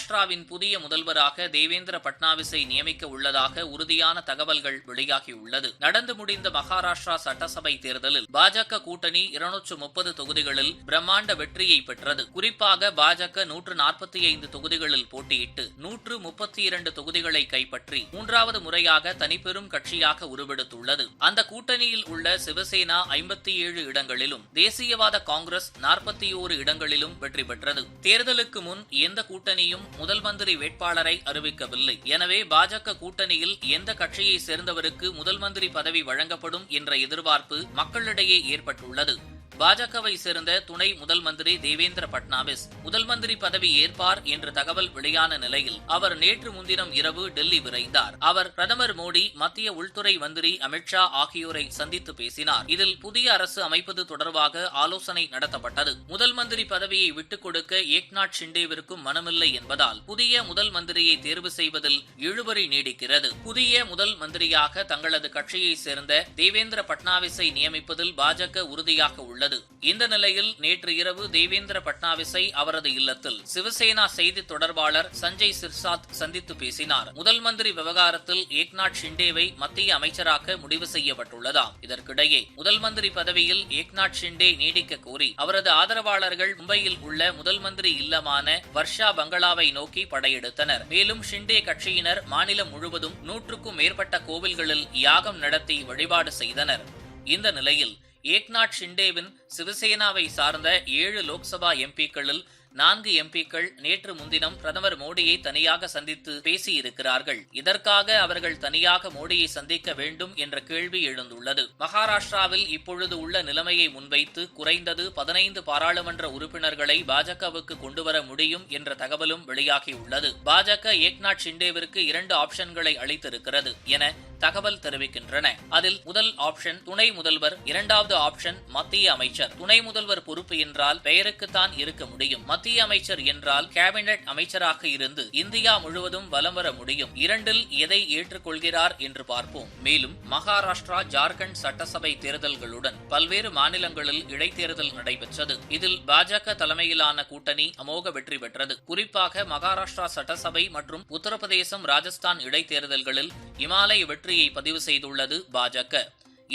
மகாராஷ்டிராவின் புதிய முதல்வராக தேவேந்திர பட்னாவிஸை நியமிக்க உள்ளதாக உறுதியான தகவல்கள் வெளியாகியுள்ளது. நடந்து முடிந்த மகாராஷ்டிரா சட்டசபை தேர்தலில் பாஜக கூட்டணி இருநூற்று முப்பது தொகுதிகளில் பிரம்மாண்ட வெற்றியை பெற்றது. குறிப்பாக பாஜக நூற்று நாற்பத்தி ஐந்து தொகுதிகளில் போட்டியிட்டு நூற்று முப்பத்தி இரண்டு தொகுதிகளை கைப்பற்றி மூன்றாவது முறையாக தனிப்பெரும் கட்சியாக உருவெடுத்துள்ளது. அந்த கூட்டணியில் உள்ள சிவசேனா ஐம்பத்தி ஏழு இடங்களிலும் தேசியவாத காங்கிரஸ் நாற்பத்தி ஓரு இடங்களிலும் வெற்றி பெற்றது. தேர்தலுக்கு முன் எந்த கூட்டணியும் முதல் மந்திரி வேட்பாளரை அறிவிக்கவில்லை. எனவே பாஜக கூட்டணியில் எந்த கட்சியை சேர்ந்தவருக்கு முதல் மந்திரி பதவி வழங்கப்படும் என்ற எதிர்பார்ப்பு மக்களிடையே ஏற்பட்டுள்ளது. பாஜகவை சேர்ந்த துணை முதல் மந்திரி தேவேந்திர பட்னாவிஸ் முதல் மந்திரி பதவி ஏற்பார் என்று தகவல் வெளியான நிலையில் அவர் நேற்று முன்தினம் இரவு டெல்லி விரைந்தார். அவர் பிரதமர் மோடி மத்திய உள்துறை மந்திரி அமித்ஷா ஆகியோரை சந்தித்து பேசினார். இதில் புதிய அரசு அமைப்பது தொடர்பாக ஆலோசனை நடத்தப்பட்டது. முதல் மந்திரி பதவியை விட்டுக் கொடுக்க ஏக்நாத் ஷிண்டேவிற்கும் மனமில்லை என்பதால் புதிய முதல் மந்திரியை தேர்வு செய்வதில் இழுபறி நீடிக்கிறது. புதிய முதல் மந்திரியாக தங்களது கட்சியை சேர்ந்த தேவேந்திர பட்னாவிஸை நியமிப்பதில் பாஜக உறுதியாக உள்ளது. உள்ளது இந்த நிலையில் நேற்று இரவு தேவேந்திர பட்னாவிஸை அவரது இல்லத்தில் சிவசேனா செய்தி தொடர்பாளர் சஞ்சய் சிர்சாத் சந்தித்து பேசினார். முதல் மந்திரி விவகாரத்தில் ஏக்நாத் ஷிண்டேவை மத்திய அமைச்சராக்க முடிவு செய்யப்பட்டுள்ளதாம். இதற்கிடையே முதல் மந்திரி பதவியில் ஏக்நாத் ஷிண்டே நீடிக்க கோரி அவரது ஆதரவாளர்கள் மும்பையில் உள்ள முதல் மந்திரி இல்லமான வர்ஷா பங்களாவை நோக்கி படையெடுத்தனர். மேலும் ஷிண்டே கட்சியினர் மாநிலம் முழுவதும் நூற்றுக்கும் மேற்பட்ட கோவில்களில் யாகம் நடத்தி வழிபாடு செய்தனர். இந்த நிலையில் ஏக்நாத் ஷிண்டேவின் சிவசேனாவை சார்ந்த ஏழு லோக்சபா எம்பிக்களில் நான்கு எம்பிக்கள் நேற்று முன்தினம் பிரதமர் மோடியை தனியாக சந்தித்து பேசியிருக்கிறார்கள். இதற்காக அவர்கள் தனியாக மோடியை சந்திக்க வேண்டும் என்ற கேள்வி எழுந்துள்ளது. மகாராஷ்டிராவில் இப்பொழுது உள்ள நிலைமையை முன்வைத்து குறைந்தது பதினைந்து பாராளுமன்ற உறுப்பினர்களை பாஜகவுக்கு கொண்டுவர முடியும் என்ற தகவலும் வெளியாகியுள்ளது. பாஜக ஏக்நாத் ஷிண்டேவிற்கு இரண்டு ஆப்ஷன்களை அளித்திருக்கிறது என தகவல் தெரிவிக்கின்றன. அதில் முதல் ஆப்ஷன் துணை முதல்வர் இரண்டாவது ஆப்ஷன் மத்திய அமைச்சர். துணை முதல்வர் பொறுப்பு என்றால் பெயருக்குத்தான் இருக்க முடியும். மத்திய அமைச்சர் என்றால் கேபினெட் அமைச்சராக இருந்து இந்தியா முழுவதும் வலம் வர முடியும். இரண்டில் எதை ஏற்றுக்கொள்கிறார் என்று பார்ப்போம். மேலும் மகாராஷ்டிரா ஜார்க்கண்ட் சட்டசபை தேர்தல்களுடன் பல்வேறு மாநிலங்களில் இடைத்தேர்தல் நடைபெற்றது. இதில் பாஜக தலைமையிலான கூட்டணி அமோக வெற்றி பெற்றது. குறிப்பாக மகாராஷ்டிரா சட்டசபை மற்றும் உத்தரப்பிரதேசம் ராஜஸ்தான் இடைத்தேர்தல்களில் இமாலய வெற்றியை பதிவு செய்துள்ளது பாஜக.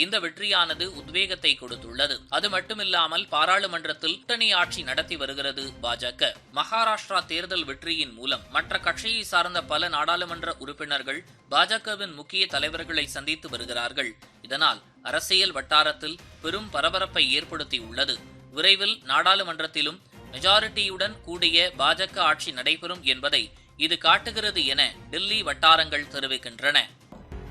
இந்த வெற்றியானது உத்வேகத்தை கொடுத்துள்ளது. அது மட்டுமில்லாமல் பாராளுமன்றத்தில் கூட்டணி ஆட்சி நடத்தி வருகிறது பாஜக. மகாராஷ்டிரா தேர்தல் வெற்றியின் மூலம் மற்ற கட்சியை சார்ந்த பல நாடாளுமன்ற உறுப்பினர்கள் பாஜகவின் முக்கிய தலைவர்களை சந்தித்து வருகிறார்கள். இதனால் அரசியல் வட்டாரத்தில் பெரும் பரபரப்பை ஏற்படுத்தியுள்ளது. விரைவில் நாடாளுமன்றத்திலும் மெஜாரிட்டியுடன் கூடிய பாஜக ஆட்சி நடைபெறும் என்பதை இது காட்டுகிறது என டெல்லி வட்டாரங்கள் தெரிவிக்கின்றன.